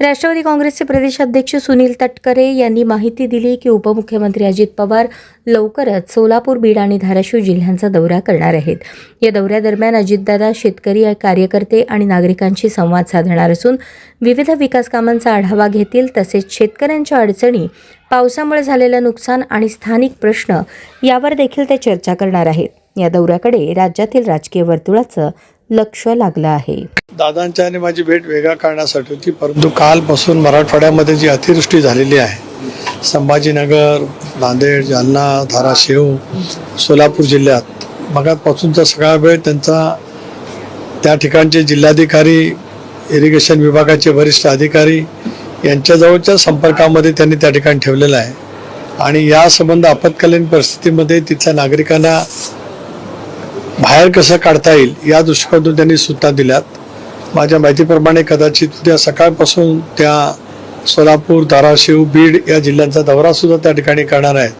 राष्ट्रवादी काँग्रेसचे प्रदेशाध्यक्ष सुनील तटकरे यांनी माहिती दिली की उपमुख्यमंत्री अजित पवार लवकरच सोलापूर बीड आणि धाराशिव जिल्ह्यांचा दौरा करणार आहेत. या दौऱ्यादरम्यान अजितदादा शेतकरी कार्यकर्ते आणि नागरिकांशी संवाद साधणार असून विविध विकास कामांचा आढावा घेतील तसेच शेतकऱ्यांच्या अडचणी पावसामुळे झालेलं नुकसान आणि स्थानिक प्रश्न यावर देखील ते चर्चा करणार आहेत. या दौऱ्याकडे राज्यातील राजकीय वर्तुळाचं लक्ष लागलं आहे. दादांच्या आणि माझी भेट वेगळा करण्यासाठी होती परंतु कालपासून मराठवाड्यामध्ये जी अतिवृष्टी झालेली आहे संभाजीनगर नांदेड जालना धाराशिव सोलापूर जिल्ह्यात मगापासूनचा सगळा वेळ त्यांचा त्या ठिकाणचे जिल्हाधिकारी इरिगेशन विभागाचे वरिष्ठ अधिकारी यांच्याजवळच्या संपर्कामध्ये त्यांनी त्या ठिकाणी ठेवलेला आहे. आणि या संबंध आपत्कालीन परिस्थितीमध्ये तिथल्या नागरिकांना बाहेर कसं काढता येईल या दृष्टिकोनातून त्यांनी सूचना दिल्यात. माझ्या माहितीप्रमाणे कदाचित उद्या सकाळपासून त्या सोलापूर धाराशिव बीड या जिल्ह्यांचा दौरा सुद्धा त्या ठिकाणी करणार आहेत.